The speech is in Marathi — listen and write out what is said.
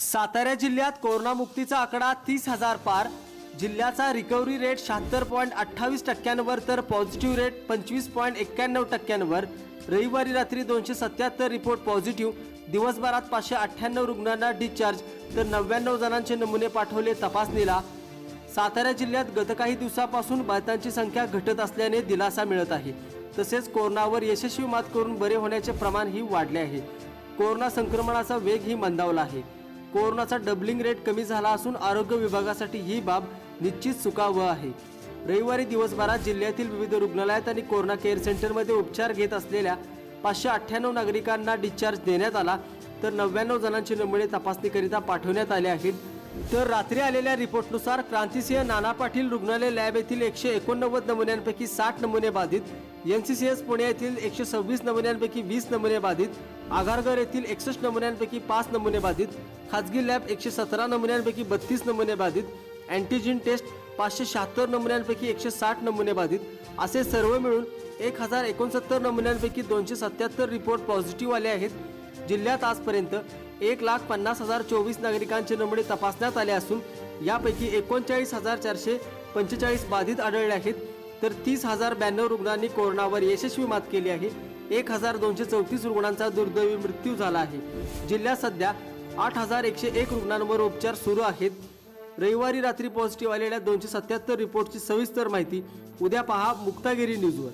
सातारा जिल्ह्यात कोरोनामुक्तीचा आकडा तीस हजार पार. जिल्ह्याचा रिकव्हरी रेट शहात्तर पॉईंट अठ्ठावीस टक्क्यांवर तर पॉझिटिव्ह रेट पंचवीस पॉईंट एक्क्याण्णव टक्क्यांवर. रविवारी रात्री दोनशे सत्याहत्तर रिपोर्ट पॉझिटिव्ह दिवसभरात पाचशे अठ्ठ्याण्णव रुग्णांना डिस्चार्ज तर नव्याण्णव जणांचे नमुने पाठवले तपासणीला. सातारा जिल्ह्यात गत काही दिवसापासून बाधितांची संख्या घटत असल्याने दिलासा मिळत आहे. तसेच कोरोनावर यशस्वी मात करून बरे होण्याचे प्रमाणही वाढले आहे. कोरोना संक्रमणाचा वेगही मंदावला आहे. कोरोनाचा डबलिंग रेट कमी झाला असून आरोग्य विभागासाठी ही बाब निश्चित सुकावह आहे. रविवारी दिवसभरात जिल्ह्यातील विविध रुग्णालयात आणि कोरोना केअर सेंटरमध्ये उपचार घेत असलेल्या पाचशे अठ्ठ्याण्णव नागरिकांना डिस्चार्ज देण्यात आला तर नव्याण्णव जणांचे नमुने तपासणीकरिता पाठवण्यात आले आहेत. तर रात्री आलेल्या रिपोर्टनुसार क्रांतिसिंह नाना पाटील रुग्णालय लॅब येथील एकशे एकोणनव्वद नमुन्यांपैकी साठ नमुने बाधित N C C S Pune येथील एकशे सव्वीस नमुन्यांपैकी वीस नमुने बाधित आघारगर येथील एकसष्ट नमुन्यांपैकी पाच नमुने बाधित खाजगी लॅब एकशे सतरा नमुन्यांपैकी बत्तीस नमुने बाधित अँटीजिन टेस्ट पाचशे शहात्तर नमुन्यांपैकी एकशे साठ नमुने बाधित असे सर्व मिळून एक हजार एकोणसत्तर नमुन्यांपैकी दोनशे सत्याहत्तर रिपोर्ट पॉझिटिव्ह आले आहेत. जिल्ह्यात आजपर्यंत एक लाख पन्नास हजार चोवीस नागरिकांचे नमुने तपासण्यात आले असून यापैकी एकोणचाळीस हजार चारशे पंचेचाळीस बाधित आढळले आहेत. तर तीस हजार ब्याण्णव रुग्णांनी कोरोनावर यशस्वी मात केली आहे. एक हजार दोनशे चौतीस रुग्णांचा दुर्दैवी मृत्यू झाला आहे. जिल्ह्यात सध्या आठ हजार एकशे एक रुग्णांवर उपचार सुरू आहेत. रविवारी रात्री पॉझिटिव्ह आलेल्या दोनशे सत्याहत्तर रिपोर्टची सविस्तर माहिती उद्या पहा मुक्तागिरी न्यूजवर.